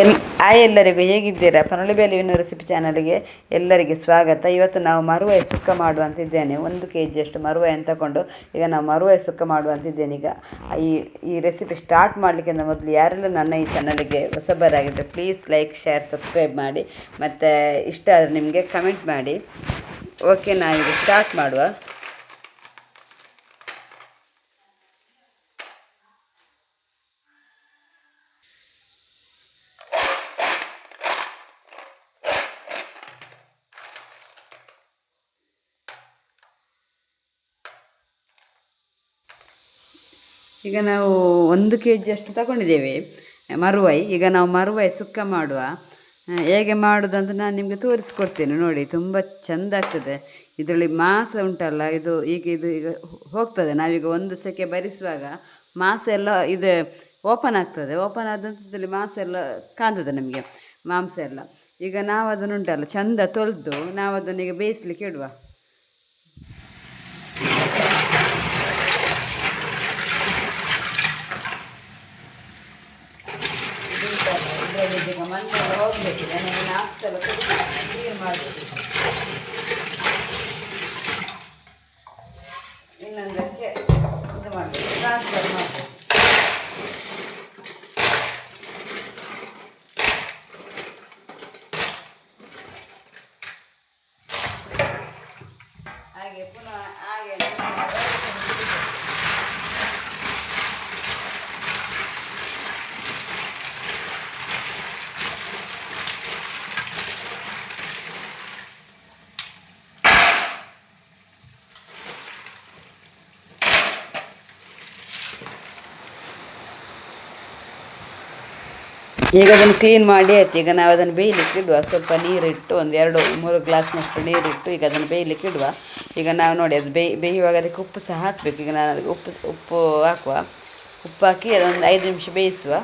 L ಆಯ್ ಎಲ್ಲರಿಗೂ ಹೇಗಿದ್ದೀರಾ? ಪನೊಳಿ ಬೇಲುವಿನ recipe ಚಾನಲ್ಗೆ ಎಲ್ಲರಿಗೆ ಸ್ವಾಗತ. ಇವತ್ತು ನಾವು ಮರುವೆ ಸುಕ್ಕ ಮಾಡುವಂತಿದ್ದೇನೆ. ಒಂದು ಕೆ ಜಿಯಷ್ಟು ಮರುವೆಯನ್ನು ತಗೊಂಡು ಈಗ ನಾವು ಮರುವೆ ಸುಕ್ಕ ಮಾಡುವಂತಿದ್ದೇನೆ. ಈಗ ಈ ಈ ರೆಸಿಪಿ ಸ್ಟಾರ್ಟ್ ಮಾಡಲಿಕ್ಕಿಂತ ಮೊದಲು ಯಾರೆಲ್ಲ ನನ್ನ ಈ ಚಾನಲ್ಗೆ ಹೊಸಬರಾಗಿದ್ದರೆ ಪ್ಲೀಸ್ ಲೈಕ್ ಶೇರ್ ಸಬ್ಸ್ಕ್ರೈಬ್ ಮಾಡಿ. ಮತ್ತು ಇಷ್ಟ ಆದರೆ ನಿಮಗೆ ಕಮೆಂಟ್ ಮಾಡಿ. ಓಕೆ ನಾವೀಗ ಸ್ಟಾರ್ಟ್ ಮಾಡುವ. ಈಗ ನಾವು ಒಂದು ಕೆ ಜಿಯಷ್ಟು ತಗೊಂಡಿದ್ದೇವೆ, ಮರುವೈ. ಈಗ ನಾವು ಮರುವೈ ಸುಕ್ಕ ಮಾಡುವ. ಹೇಗೆ ಮಾಡೋದು ಅಂತ ನಾನು ನಿಮಗೆ ತೋರಿಸ್ಕೊಡ್ತೇನೆ. ನೋಡಿ, ತುಂಬ ಚೆಂದ ಆಗ್ತದೆ. ಇದರಲ್ಲಿ ಮಾಸ ಉಂಟಲ್ಲ, ಇದು ಈಗ ಇದು ಈಗ ಹೋಗ್ತದೆ. ನಾವೀಗ ಒಂದು ಸೆಕೆ ಬರಿಸುವಾಗ ಮಾಸ ಎಲ್ಲ ಇದು ಓಪನ್ ಆಗ್ತದೆ. ಓಪನ್ ಆದಂಥದ್ದಲ್ಲಿ ಮಾಸ ಎಲ್ಲ ಕಾಣ್ತದೆ ನಮಗೆ, ಮಾಂಸ ಎಲ್ಲ. ಈಗ ನಾವು ಅದನ್ನು ಉಂಟಲ್ಲ, ಚೆಂದ ತೊಳೆದು ನಾವು ಅದನ್ನು ಈಗ ಬೇಯಿಸ್ಲಿಕ್ಕೆ ಇಡುವ ಇದರಲ್ಲಿ ಈಗ ಮಣ್ಣೆಲ್ಲ ಹೋಗಬೇಕಿದೆ ನಾನು ನಾಲ್ಕು ಸಲ ಕ್ಲೀನ್ ಮಾಡಬೇಕು ಇನ್ನೊಂದಕ್ಕೆ ಇದು ಮಾಡಬೇಕು ಟ್ರಾನ್ಸ್ಫರ್ ಮಾಡಬೇಕು ಹಾಗೆ ಪುನಃ ಹಾಗೆ ಈಗ ಅದನ್ನು ಕ್ಲೀನ್ ಮಾಡಿ ಆಯ್ತು. ಈಗ ನಾವು ಅದನ್ನು ಬೇಯಲಿಕ್ಕೆ ಇಡುವ. ಸ್ವಲ್ಪ ನೀರಿಟ್ಟು ಒಂದು ಎರಡು, ಮೂರು ಗ್ಲಾಸ್ನಷ್ಟು ನೀರಿಟ್ಟು ಈಗ ಅದನ್ನು ಬೇಯಲಿಕ್ಕೆ ಇಡುವ. ಈಗ ನಾವು ನೋಡಿ, ಅದು ಬೇಯ್, ಬೇಯುವಾಗ ಅದಕ್ಕೆ ಉಪ್ಪು ಸಹ ಹಾಕಬೇಕು. ಈಗ ನಾನು ಅದಕ್ಕೆ ಉಪ್ಪು ಉಪ್ಪು ಹಾಕುವ. ಉಪ್ಪು ಹಾಕಿ ಅದೊಂದು ಐದು ನಿಮಿಷ ಬೇಯಿಸುವ.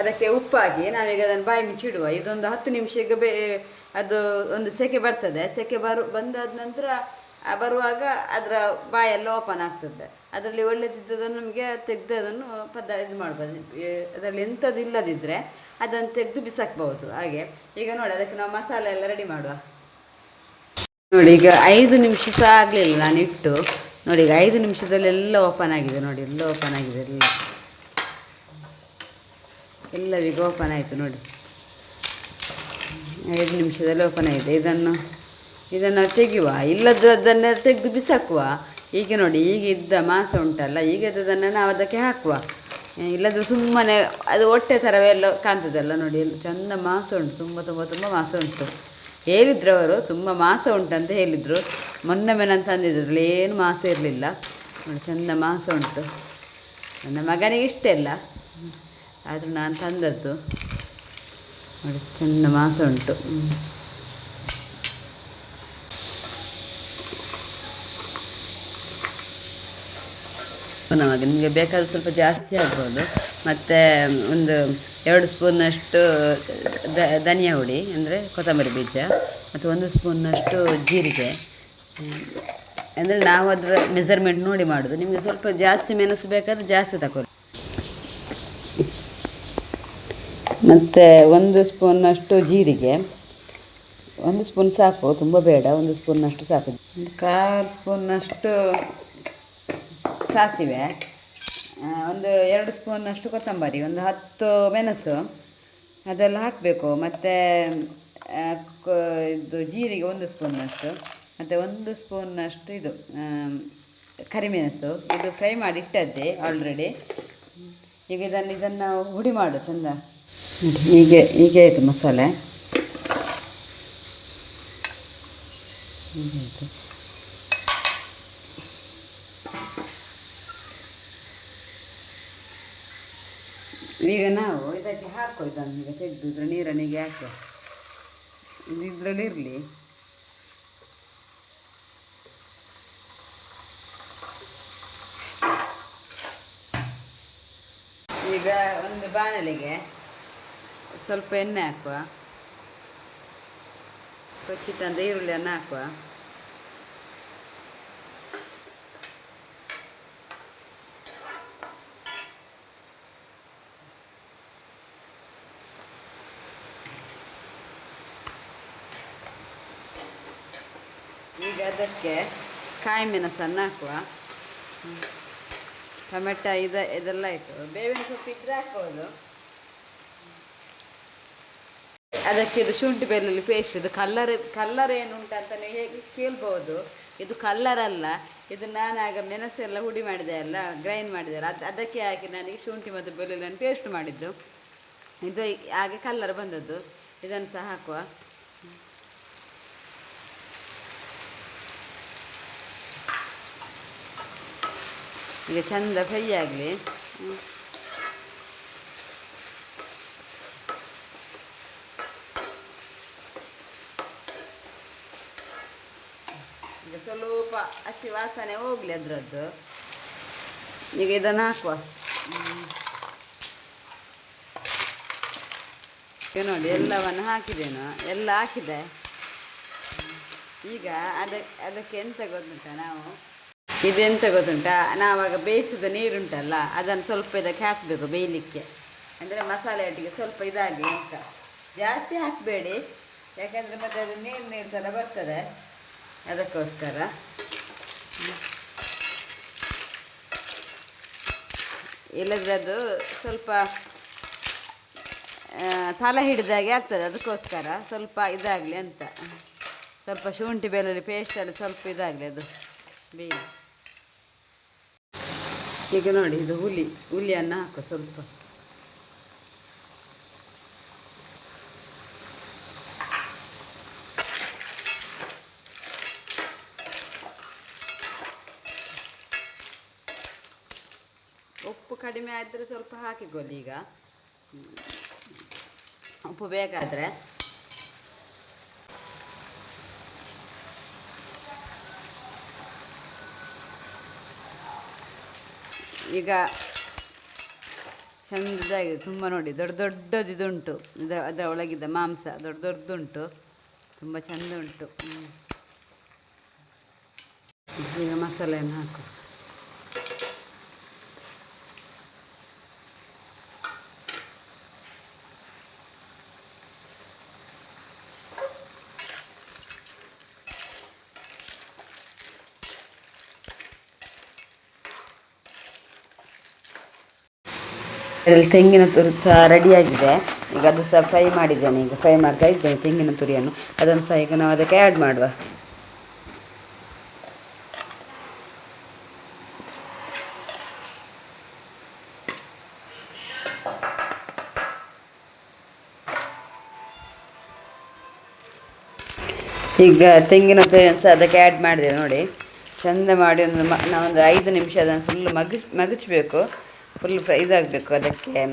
ಅದಕ್ಕೆ ಉಪ್ಪಾಗಿ ನಾವೀಗ ಅದನ್ನು ಬಾಯಿ ಮುಚ್ಚಿಡುವ ಇದೊಂದು ಹತ್ತು ನಿಮಿಷ ಈಗ ಬೇ, ಅದು ಒಂದು ಸೆಕೆ ಬರ್ತದೆ. ಸೆಕೆ ಬರು, ಬಂದಾದ ನಂತರ ಬರುವಾಗ ಅದರ ಬಾಯೆಲ್ಲ ಓಪನ್ ಆಗ್ತದೆ. ಅದರಲ್ಲಿ ಒಳ್ಳೆದಿದ್ದದನ್ನು ನಮಗೆ ತೆಗೆದು ಅದನ್ನು ಪದ ಇದು ಮಾಡ್ಬೋದು. ಅದರಲ್ಲಿ ಎಂಥದ್ದು ಇಲ್ಲದಿದ್ದರೆ ಅದನ್ನು ತೆಗೆದು ಬಿಸಾಕ್ಬೋದು ಹಾಗೆ, ಈಗ ನೋಡಿ, ಅದಕ್ಕೆ ನಾವು ಮಸಾಲೆ ಎಲ್ಲ ರೆಡಿ ಮಾಡುವ. ನೋಡಿ, ಈಗ ಐದು ನಿಮಿಷ ಸಹ ಆಗಲಿಲ್ಲ ನಾನು ಇಟ್ಟು ನೋಡಿ, ಈಗ ಐದು ನಿಮಿಷದಲ್ಲಿ ಎಲ್ಲ ಓಪನ್ ಆಗಿದೆ. ನೋಡಿ, ಎಲ್ಲ ಓಪನ್ ಆಗಿದೆ, ಎಲ್ಲ. ಎಲ್ಲವೀಗ ಓಪನ್ ಆಯಿತು, ನೋಡಿ. ಐದು ನಿಮಿಷದಲ್ಲಿ ಓಪನ್ ಆಗಿದೆ. ಇದನ್ನು ಇದನ್ನು ತೆಗೆಯುವ. ಇಲ್ಲದ್ದು ಅದನ್ನು ತೆಗೆದು ಬಿಸಾಕುವ. ಈಗ ನೋಡಿ, ಈಗ ಇದ್ದ ಮಾಂಸ ಉಂಟಲ್ಲ, ಈಗ ಇದ್ದದನ್ನು ನಾವು ಅದಕ್ಕೆ ಹಾಕುವ. ಇಲ್ಲದ್ರೆ ಸುಮ್ಮನೆ ಅದು ಹೊಟ್ಟೆ ಥರವೇ ಎಲ್ಲ ಕಾಣ್ತದಲ್ಲ ನೋಡಿ, ಎಲ್ಲ ಚಂದ ಮಾಂಸ ಉಂಟು, ತುಂಬ ತುಂಬ ತುಂಬ ಮಾಂಸ ಉಂಟು. ಹೇಳಿದ್ರು ಅವರು, ತುಂಬ ಮಾಂಸ ಉಂಟಂತ ಹೇಳಿದರು. ಮೊನ್ನೆ ಮೇಲೆ ಅಂತ ಅಂದಿದ್ರಲ್ಲಿ ಏನು ಮಾಂಸ ಇರಲಿಲ್ಲ. ನೋಡಿ, ಚಂದ ಮಾಂಸ ಉಂಟು. ನನ್ನ ಮಗನಿಗೆ ಇಷ್ಟ ಇಲ್ಲ. ಆದರೂ ನಾನು ತಂದದ್ದು. ನೋಡಿ, ಚೆಂದ ಮಾಂಸ ಉಂಟು. ಹ್ಮ್. ನಮಗೆ ಬೇಕಾದ್ರೆ ಸ್ವಲ್ಪ ಜಾಸ್ತಿ ಆಗ್ಬೋದು. ಮತ್ತು, ಒಂದು ಎರಡು ಸ್ಪೂನ್ನಷ್ಟು ಧನಿಯಾ ಹುಡಿ ಅಂದರೆ ಕೊತ್ತಂಬರಿ ಬೀಜ, ಮತ್ತು ಒಂದು ಸ್ಪೂನ್ನಷ್ಟು ಜೀರಿಗೆ. ಅಂದರೆ ನಾವು ಅದರ ಮೆಸರ್ಮೆಂಟ್ ನೋಡಿ ಮಾಡೋದು. ನಿಮಗೆ ಸ್ವಲ್ಪ ಜಾಸ್ತಿ ಮೆಣಸು ಬೇಕಾದ್ರೆ ಜಾಸ್ತಿ ತಗೊಳ್ಳಿ ಮತ್ತು ಒಂದು ಸ್ಪೂನ್ನಷ್ಟು ಜೀರಿಗೆ. ಒಂದು ಸ್ಪೂನ್ ಸಾಕು, ತುಂಬ ಬೇಡ, ಒಂದು ಸ್ಪೂನ್ನಷ್ಟು ಸಾಕು. ಕಾಲು ಸ್ಪೂನಷ್ಟು ಸಾಸಿವೆ ಒಂದು ಎರಡು ಸ್ಪೂನಷ್ಟು ಕೊತ್ತಂಬರಿ, ಒಂದು ಹತ್ತು ಮೆಣಸು, ಅದೆಲ್ಲ ಹಾಕಬೇಕು. ಮತ್ತು ಇದು ಜೀರಿಗೆ ಒಂದು ಸ್ಪೂನಷ್ಟು ಮತ್ತು ಒಂದು ಸ್ಪೂನಷ್ಟು ಇದು ಕರಿಮೆಣಸು. ಇದು ಫ್ರೈ ಮಾಡಿ ಇಟ್ಟದ್ದೆ ಆಲ್ರೆಡಿ ಈಗ ಇದನ್ನು ಇದನ್ನು ಹುಡಿ ಮಾಡು, ಚಂದ. ಹೀಗೆ ಹೀಗೆ ಆಯಿತು ಮಸಾಲೆ. ಹೀಗೆ ಈಗ ನಾವು ಇದಕ್ಕೆ ಹಾಕೋ ಇದನ್ನು ಈಗ ತೆಗೆದಿದ್ರೆ ನೀರನಿಗೆ ಹಾಕೋ ಇದರಲ್ಲಿ ಇರಲಿ ಈಗ ಒಂದು ಬಾಣಲೆಗೆ ಸ್ವಲ್ಪ ಎಣ್ಣೆ ಹಾಕುವ. ಕೊಚ್ಚಿಟ್ಟಂದ ಈರುಳ್ಳಿಯನ್ನು ಹಾಕುವ. ಅದಕ್ಕೆ ಕಾಯಿ ಮೆಣಸನ್ನು ಹಾಕುವ. ಟೊಮೆಟೊ ಇದು ಇದೆಲ್ಲ ಆಯಿತು ಬೇವಿನ ಸೊಪ್ಪು ಇದ್ರೆ ಹಾಕ್ಬೋದು. ಅದಕ್ಕೆ ಇದು ಶುಂಠಿ ಬೆಳ್ಳುಳ್ಳಿ ಪೇಸ್ಟ್ ಇದು ಕಲ್ಲರ್ ಕಲ್ಲರ್ ಏನುಂಟು ಅಂತ ನೀವು ಹೇಗೆ ಕೇಳ್ಬೋದು. ಇದು ಕಲ್ಲರ್ ಅಲ್ಲ, ಇದು ನಾನು ಆಗ ಮೆಣಸೆಲ್ಲ ಹುಡಿ ಮಾಡಿದೆ ಅಲ್ಲ ಗ್ರೈಂಡ್ ಮಾಡಿದೆ ಅಲ್ಲ, ಅದು, ಅದಕ್ಕೆ ಹಾಕಿ ನನಗೆ ಶುಂಠಿ ಮತ್ತು ಬೆಳ್ಳುಳ್ಳಿಯನ್ನು ಪೇಸ್ಟ್ ಮಾಡಿದ್ದು. ಇದು ಹಾಗೆ ಕಲ್ಲರ್ ಬಂದದ್ದು. ಇದನ್ನು ಸಹ ಹಾಕುವ. ಈಗ ಚಂದ ಫ್ರೈ ಆಗಲಿ. ಈಗ ಸ್ವಲ್ಪ ಹಸಿ ವಾಸನೆ ಹೋಗಲಿ ಅದರದ್ದು. ಈಗ ಇದನ್ನು ಹಾಕುವ. ನೋಡಿ, ಎಲ್ಲವನ್ನು ಹಾಕಿದ್ದೇನು? ಎಲ್ಲ ಹಾಕಿದೆ ಈಗ ಅದ ಅದಕ್ಕೆ ಎಂತ ಗೊತ್ತುಂಟ ನಾವು? ಇದೆಂತ ಗೊತ್ತುಂಟಾ? ನಾವಾಗ ಬೇಯಿಸಿದ ನೀರುಂಟಲ್ಲ, ಅದನ್ನು ಸ್ವಲ್ಪ ಇದಕ್ಕೆ ಹಾಕಬೇಕು ಬೇಯಲಿಕ್ಕೆ. ಅಂದರೆ ಮಸಾಲೆ ಒಟ್ಟಿಗೆ ಸ್ವಲ್ಪ ಇದಾಗಿ ಅಂತ. ಜಾಸ್ತಿ ಹಾಕಬೇಡಿ, ಯಾಕಂದರೆ ಮತ್ತೆ ಅದು ನೀರು ನೀರು ಥರ ಬರ್ತದೆ. ಅದಕ್ಕೋಸ್ಕರ. ಇಲ್ಲದ್ರೆ ಅದು ಸ್ವಲ್ಪ ತಲೆ ಹಿಡಿದಾಗೆ ಆಗ್ತದೆ ಅದಕ್ಕೋಸ್ಕರ. ಸ್ವಲ್ಪ ಇದಾಗಲಿ ಅಂತ. ಸ್ವಲ್ಪ ಶುಂಠಿ ಬೆಳ್ಳುಳ್ಳಿ ಪೇಸ್ಟಲ್ಲಿ ಸ್ವಲ್ಪ ಇದಾಗಲಿ ಅದು ಬೇಯ ಈಗ ನೋಡಿ, ಇದು ಹುಲಿ, ಹುಲಿಯನ್ನು ಹಾಕು ಸ್ವಲ್ಪ ಉಪ್ಪು ಕಡಿಮೆ ಆದರೆ ಸ್ವಲ್ಪ ಹಾಕಿಕೊಳ್ಳಿ ಈಗ ಹ್ಮ್. ಉಪ್ಪು ಬೇಕಾದರೆ ಈಗ ಚಂದದಾಗಿ ತುಂಬ ನೋಡಿ, ದೊಡ್ಡ ದೊಡ್ಡದು ಇದುಂಟು. ಇದು ಅದರ ಒಳಗಿದ್ದ ಮಾಂಸ, ದೊಡ್ಡ ದೊಡ್ಡದುಂಟು. ತುಂಬ ಚಂದ ಉಂಟು. ಈಗ ಮಸಾಲೆಯನ್ನು ಹಾಕು. ಇದರಲ್ಲಿ ತೆಂಗಿನ ತುರಿ ಸಹ ರೆಡಿಯಾಗಿದೆ. ಈಗ ಅದು ಸಹ ಫ್ರೈ ಮಾಡಿದ್ದೇನೆ. ಈಗ ಫ್ರೈ ಮಾಡ್ತಾ ಇದ್ದೇನೆ ತೆಂಗಿನ ತುರಿಯನ್ನು. ಅದನ್ನು ಸಹ ಈಗ ನಾವು ಅದಕ್ಕೆ ಆ್ಯಡ್ ಮಾಡುವ. ಈಗ ತೆಂಗಿನ ತುರಿಯನ್ನು ಸಹ ಅದಕ್ಕೆ ಆ್ಯಡ್ ಮಾಡಿದೆ ನೋಡಿ. ಚಂದ ಮಾಡಿ ಒಂದು ಮ ನಾವೊಂದು ಐದು ನಿಮಿಷ ಅದನ್ನು ಫುಲ್ ಮಗಿಸ್ ಮಗಚಬೇಕು. ಫುಲ್ ಇದಾಗಬೇಕು ಅದಕ್ಕೆ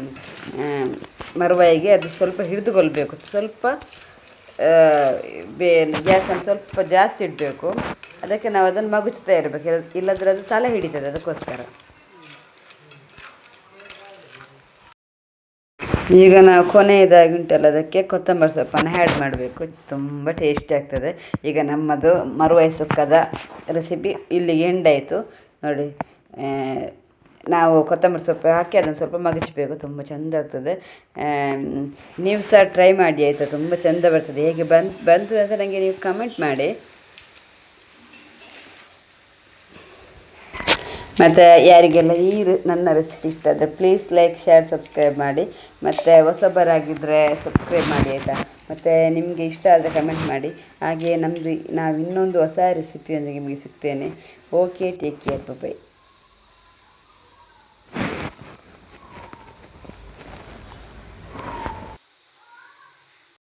ಮರವಾಯಿಗೆ ಅದು ಸ್ವಲ್ಪ ಹಿಡಿದುಕೊಳ್ಬೇಕು. ಸ್ವಲ್ಪ ಬೇ ಗ್ಯಾಸನ್ನು ಸ್ವಲ್ಪ ಜಾಸ್ತಿ ಇಡಬೇಕು. ಅದಕ್ಕೆ ನಾವು ಅದನ್ನು ಮಗುಚ್ತಾ ಇರಬೇಕು. ಇಲ್ಲ- ಇಲ್ಲದ್ರೆ ಅದು ತಲೆ ಹಿಡಿತದೆ ಅದಕ್ಕೋಸ್ಕರ. ಈಗ ನಾವು ಕೊನೆಯದಾಗಿ ಉಂಟಲ್ಲ, ಅದಕ್ಕೆ ಕೊತ್ತಂಬರಿ ಸೊಪ್ಪನ್ನು ಆ್ಯಡ್ ಮಾಡಬೇಕು. ತುಂಬ ಟೇಸ್ಟಿ ಆಗ್ತದೆ. ಈಗ ನಮ್ಮದು ಮರುವಾಯಿ ಸುಕ್ಕದ ರೆಸಿಪಿ ಇಲ್ಲಿಗೆ ಎಂಡಾಯಿತು ನೋಡಿ ನಾವು ಕೊತ್ತಂಬರಿ ಸೊಪ್ಪು ಹಾಕಿ ಅದನ್ನು ಸ್ವಲ್ಪ ಮಗಚಬೇಕು, ತುಂಬ ಚೆಂದ ಆಗ್ತದೆ. ನೀವು ಸಹ ಟ್ರೈ ಮಾಡಿ ಆಯಿತಾ? ತುಂಬ ಚೆಂದ ಬರ್ತದೆ. ಹೇಗೆ ಬಂದು, ಬಂತು ಅಂತ ನನಗೆ ನೀವು ಕಮೆಂಟ್ ಮಾಡಿ. ಮತ್ತು ಯಾರಿಗೆಲ್ಲ ಈ ನನ್ನ ರೆಸಿಪಿ ಇಷ್ಟ ಆದರೆ ಪ್ಲೀಸ್ ಲೈಕ್ ಶೇರ್ ಸಬ್ಸ್ಕ್ರೈಬ್ ಮಾಡಿ. ಮತ್ತು ಹೊಸಬರಾಗಿದ್ದರೆ ಸಬ್ಸ್ಕ್ರೈಬ್ ಮಾಡಿ ಆಯಿತಾ? ಮತ್ತು ನಿಮಗೆ ಇಷ್ಟ ಆದರೆ ಕಮೆಂಟ್ ಮಾಡಿ. ಹಾಗೆ ನಮ್ಮದು ನಾವು ಇನ್ನೊಂದು ಹೊಸ ರೆಸಿಪಿಯೊಂದಿಗೆ ನಿಮಗೆ ಸಿಗ್ತೇನೆ. Okay take care bye